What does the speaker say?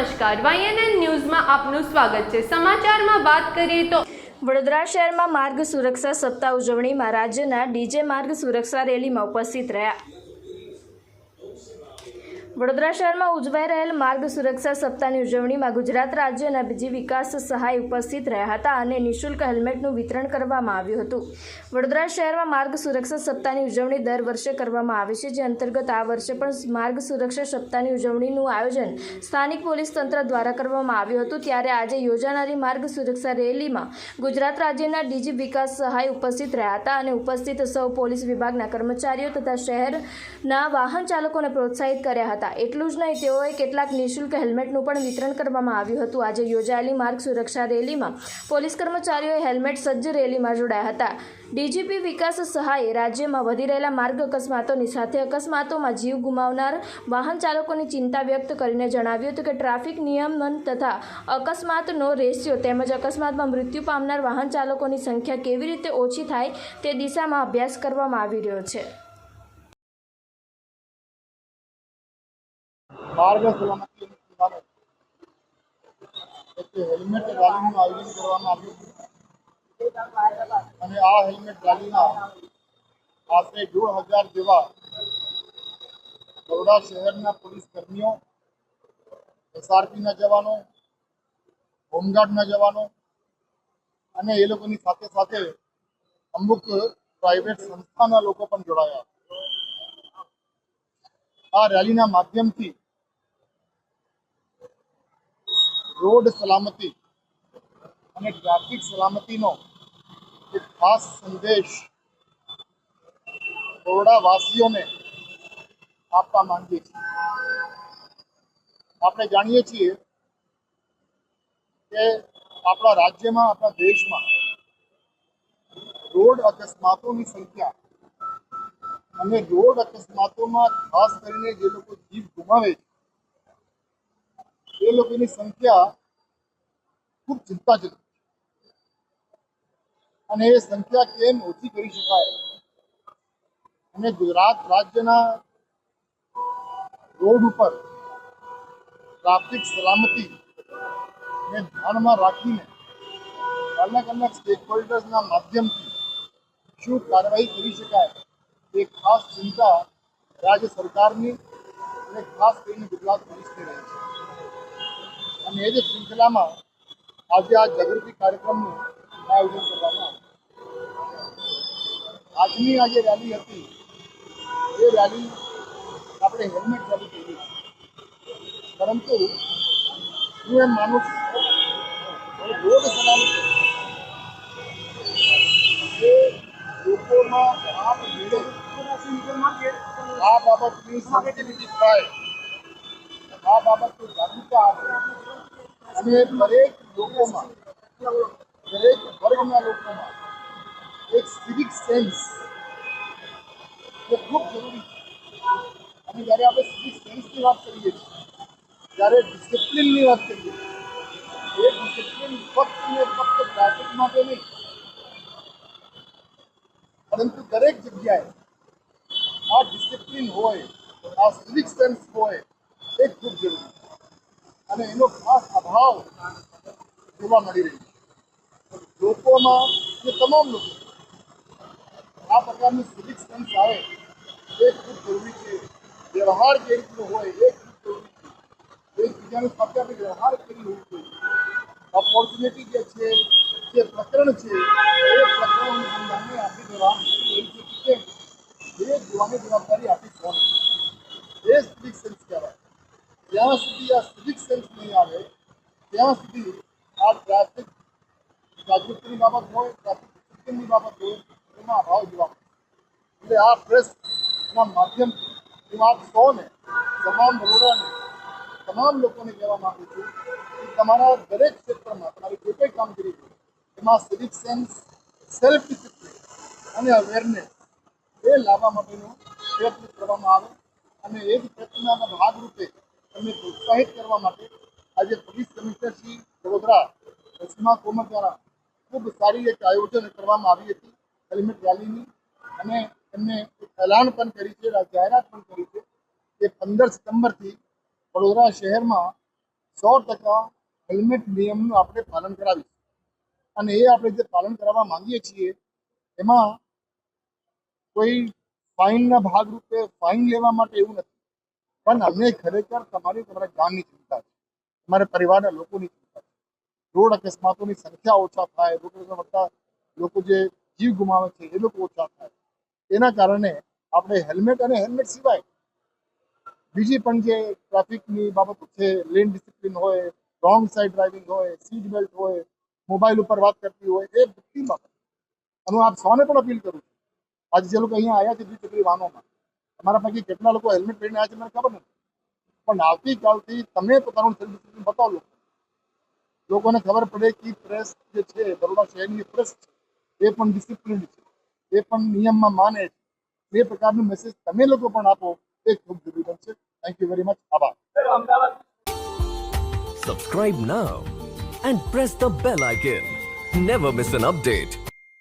નમસ્કાર. વાયએનએન ન્યૂઝમાં આપનું સ્વાગત છે. સમાચારમાં વાત કરીએ તો વડોદરા શહેરમાં માર્ગ સુરક્ષા સપ્તાહ ઉજવણીમાં રાજ્યના ડીજે માર્ગ સુરક્ષા રેલીમાં ઉપસ્થિત રહ્યા. વડોદરા શહેરમાં ઉજવાઈ રહેલ માર્ગ સુરક્ષા સપ્તાહની ઉજવણીમાં ગુજરાત રાજ્યના બીજી વિકાસ સહાય ઉપસ્થિત રહ્યા હતા અને નિઃશુલ્ક હેલ્મેટનું વિતરણ કરવામાં આવ્યું હતું. વડોદરા શહેરમાં માર્ગ સુરક્ષા સપ્તાહની ઉજવણી દર વર્ષે કરવામાં આવે છે, જે અંતર્ગત આ વર્ષે પણ માર્ગ સુરક્ષા સપ્તાહની ઉજવણીનું આયોજન સ્થાનિક પોલીસ તંત્ર દ્વારા કરવામાં આવ્યું હતું. ત્યારે આજે યોજાનારી માર્ગ સુરક્ષા રેલીમાં ગુજરાત રાજ્યના ડીજી વિકાસ સહાય ઉપસ્થિત રહ્યા હતા અને ઉપસ્થિત સૌ પોલીસ વિભાગના કર્મચારીઓ તથા શહેરના વાહન ચાલકોને પ્રોત્સાહિત કર્યા હતા. એટલું જ નહીં, તેઓએ કેટલાક નિઃશુલ્ક હેલ્મેટનું પણ વિતરણ કરવામાં આવ્યું હતું. આજે યોજાયેલી માર્ગ સુરક્ષા રેલીમાં પોલીસ કર્મચારીઓએ હેલ્મેટ સજ્જ રેલીમાં જોડાયા હતા. ડીજીપી વિકાસ સહાયે રાજ્યમાં વધી રહેલા માર્ગ અકસ્માતોની સાથે અકસ્માતોમાં જીવ ગુમાવનાર વાહન ચાલકોની ચિંતા વ્યક્ત કરીને જણાવ્યું હતું કે ટ્રાફિક નિયમન તથા અકસ્માતનો રેશિયો તેમજ અકસ્માતમાં મૃત્યુ પામનાર વાહન ચાલકોની સંખ્યા કેવી રીતે ઓછી થાય તે દિશામાં અભ્યાસ કરવામાં આવી રહ્યો છે. માર્ગ સલામતી હેલ્મેટ રેલીનું આયોજન બરોડા શહેરના પોલીસ કર્મીઓ એસઆરપીના જવાનો હોમગાર્ડના જવાનો અને એ લોકોની સાથે સાથે અમુક પ્રાઇવેટ સંસ્થાના લોકો પણ જોડાયા. આ રેલીના માધ્યમથી રોડ સલામતી અને ટ્રાફિક સલામતીનો એક ખાસ સંદેશ બરોડાવાસીઓને આપવા માંગીએ છીએ. આપણે જાણીએ છીએ કે આપણા રાજ્યમાં, આપણા દેશમાં રોડ અકસ્માતોની સંખ્યા અને રોડ અકસ્માતોમાં ખાસ કરીને જે લોકો જીવ ગુમાવે છે એ લોકોની સંખ્યા ખૂબ ચિંતાજનક અને એ સંખ્યા કેમ ઓછી કરી શકાય? અને ગુજરાત રાજ્યના રોડ ઉપર ટ્રાફિક સલામતી ને ધ્યાનમાં રાખીને અલગ અલગ સ્ટેક હોલ્ડર્સના માધ્યમથી શું કાર્યવાહી કરી શકાય એ ખાસ ચિંતા રાજ્ય સરકારની અને ખાસ કરીને ગુજરાત પોલીસની રહે છે અને એ જ શૃંખલામાં આજે આ જાગૃતિ કાર્યક્રમનું આયોજન કરવામાં આજની આ જે રેલી હતી, એ રેલી આપણે હેલ્મેટ રેલી કહીએ પરંતુ હું એમ માનું છું રોડ સલામતી આ બાબતની સેન્સિટિવિટી થાય. આ બાબતની જાગૃતતા આવે અને દરેક લોકોમાં, દરેક વર્ગના લોકોમાં એક સિવિક સેન્સ એ ખૂબ જરૂરી છે. અને જ્યારે આપણે સિવિક સેન્સની વાત કરીએ છીએ, જ્યારે ડિસિપ્લિનની વાત કરીએ છીએ, એ ડિસિપ્લિન ફક્ત ને ફક્ત ટ્રાફિક માટે નહીં, પરંતુ દરેક જગ્યાએ આ ડિસિપ્લિન હોય, આ સિવિક સેન્સ હોય, એ ખૂબ જરૂરી છે. અને એનો ખાસ અભાવ જોવા મળી રહ્યો છે. લોકોમાં જે તમામ લોકો આ પ્રકારનું સિવિક સેન્સ આવે એ ખૂબ જરૂરી છે. વ્યવહાર જે રીતનો હોય એ ખૂબ જરૂરી છે. એકબીજાની સાથે આપણે વ્યવહાર કરી હોવું જોઈએ. ઓપોર્ચ્યુનિટી જે છે, જે પ્રકરણ છે, એ પ્રકરણ અનુસંધાને આપણી જવાબદારી એવી છે કે કેમ? એ જોવાની જવાબદારી આપણી સૌની છે. એ સિવિક સેન્સ કહેવાય જ્યાં સુધી આ સિવિક સેન્સ નહીં આવે, ત્યાં સુધી આ ટ્રાફિક જાગૃતિની બાબત હોય ટ્રાફિક સિસ્ટમની બાબત હોય, એમાં અભાવ જોવા એટલે આ પ્રેસના માધ્યમથી હું આપ સૌને, તમામ બરોડાને તમામ લોકોને કહેવા માગું છું કે તમારા દરેક ક્ષેત્રમાં, તમારી જે કંઈ કામગીરી છે એમાં સિવિક સેન્સ સેલ્ફ ડિસિપ્લિન અને અવેરનેસ એ લાવવા માટેનો પ્રયત્ન કરવામાં આવે અને એ જ પ્રયત્નના ભાગરૂપે તમને પ્રોત્સાહિત કરવા માટે આજે પોલીસ કમિશનર શ્રી વડોદરા રસીમા કોમર દ્વારા ખૂબ સારી એક આયોજન કરવામાં આવી હતી. હેલ્મેટ રેલીની અને એમને એલાન પણ કરી છે જાહેરાત પણ કરી છે કે પંદર સપ્ટેમ્બરથી વડોદરા શહેરમાં સો ટકા હેલ્મેટ નિયમનું આપણે પાલન કરાવીશું. અને એ આપણે જે પાલન કરાવવા માંગીએ છીએ, એમાં કોઈ ફાઇનના ભાગરૂપે ફાઇન લેવા માટે એવું નથી. પણ અમે ખરેખર તમારી, તમારા ગામની ચિંતા છે. તમારા પરિવારના લોકોની ચિંતા છે. રોડ અકસ્માતોની સંખ્યા ઓછા થાય, રોડ વધતા લોકો જે જીવ ગુમાવે છે, એ લોકો ઓછા થાય. એના કારણે આપણે હેલ્મેટ અને હેલ્મેટ સિવાય બીજી પણ જે ટ્રાફિકની બાબતો છે, લેન ડિસિપ્લિન હોય, રોંગ સાઈડ ડ્રાઇવિંગ હોય, સીટ બેલ્ટ હોય, મોબાઈલ ઉપર વાત કરતી હોય, એ બધી બાબત. અને હું આપ સૌને પણ અપીલ કરું છું. આજે જે લોકો અહીંયા આવ્યા છે દ્વિચક્રી વાહનોમાં તમારા પૈકી કેટલા લોકો હેલ્મેટ પહેરીને આવ્યા છે મને ખબર નથી. પણ આવતીકાલથી તમે પોતાનું સેલ્ફ ડિસિપ્લિન બતાવો લોકો. લોકોને ખબર પડે કે પ્રેસ જે છે બરોડા શહેરની પ્રેસ છે. એ પણ ડિસિપ્લિન છે. એ પણ નિયમમાં માને છે. એ પ્રકારનું મેસેજ તમે લોકો પણ આપો, એ ખૂબ જરૂરી બનશે થેન્ક યુ વેરી મચ આભાર. Subscribe now and press the bell icon. Never miss an update.